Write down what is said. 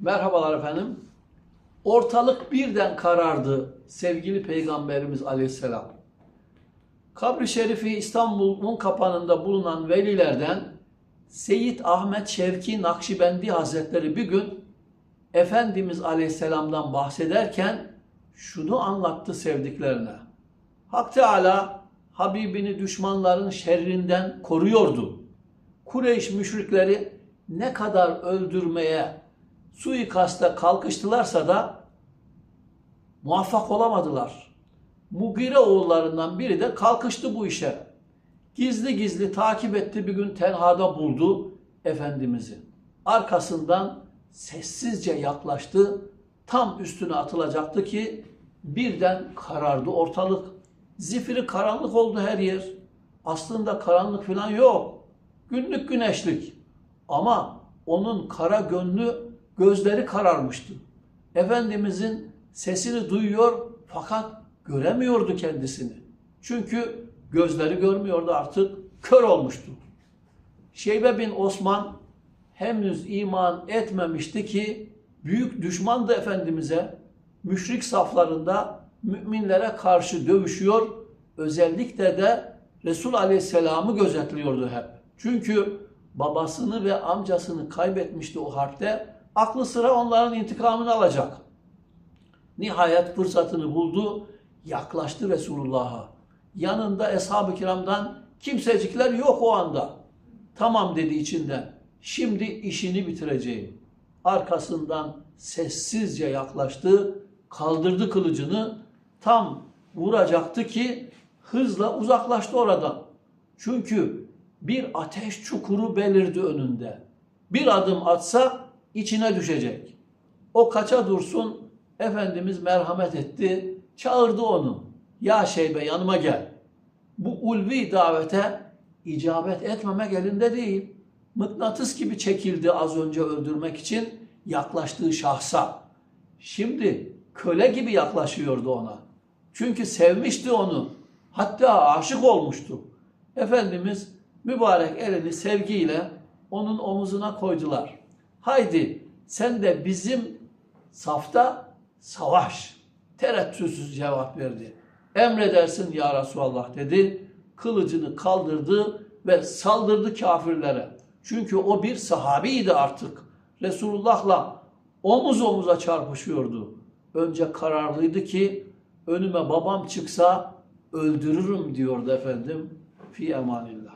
Merhabalar efendim. Ortalık birden karardı sevgili Peygamberimiz Aleyhisselam. Kabri Şerifi İstanbul'un kapanında bulunan velilerden Seyyid Ahmet Şevki Nakşibendi Hazretleri bir gün Efendimiz Aleyhisselam'dan bahsederken şunu anlattı sevdiklerine. Hak Teala Habibini düşmanların şerrinden koruyordu. Kureyş müşrikleri ne kadar öldürmeye, suikasta kalkıştılarsa da muvaffak olamadılar. Mugire oğullarından biri de kalkıştı bu işe. Gizli gizli takip etti bir gün tenhada buldu Efendimiz'i. Arkasından sessizce yaklaştı. Tam üstüne atılacaktı ki birden karardı ortalık. Zifiri karanlık oldu her yer. Aslında karanlık falan yok. Günlük güneşlik. Ama onun kara gönlü gözleri kararmıştı. Efendimizin sesini duyuyor fakat göremiyordu kendisini. Çünkü gözleri görmüyordu artık kör olmuştu. Şeybe bin Osman henüz iman etmemişti ki büyük düşmandı Efendimiz'e. Müşrik saflarında müminlere karşı dövüşüyor. Özellikle de Resul Aleyhisselam'ı gözetliyordu hep. Çünkü babasını ve amcasını kaybetmişti o harpte. Aklı sıra onların intikamını alacak. Nihayet fırsatını buldu, yaklaştı Resulullah'a. Yanında Eshab-ı Kiram'dan kimsecikler yok o anda. Tamam dedi içinden. Şimdi işini bitireceğim. Arkasından sessizce yaklaştı, kaldırdı kılıcını. Tam vuracaktı ki hızla uzaklaştı oradan. Çünkü bir ateş çukuru belirdi önünde. Bir adım atsa içine düşecek. O kaça dursun Efendimiz merhamet etti, çağırdı onu. Ya şeybe yanıma gel. Bu ulvi davete icabet etmemek elinde değil. Mıknatıs gibi çekildi az önce öldürmek için yaklaştığı şahsa. Şimdi köle gibi yaklaşıyordu ona. Çünkü sevmişti onu. Hatta aşık olmuştu. Efendimiz mübarek elini sevgiyle onun omuzuna koydular. Haydi sen de bizim safta savaş. Tereddütsüz cevap verdi. Emredersin ya Resulallah dedi. Kılıcını kaldırdı ve saldırdı kafirlere. Çünkü o bir sahabiydi artık. Resulullah'la omuz omuza çarpışıyordu. Önce kararlıydı ki önüme babam çıksa öldürürüm diyordu efendim. Fi emanillah.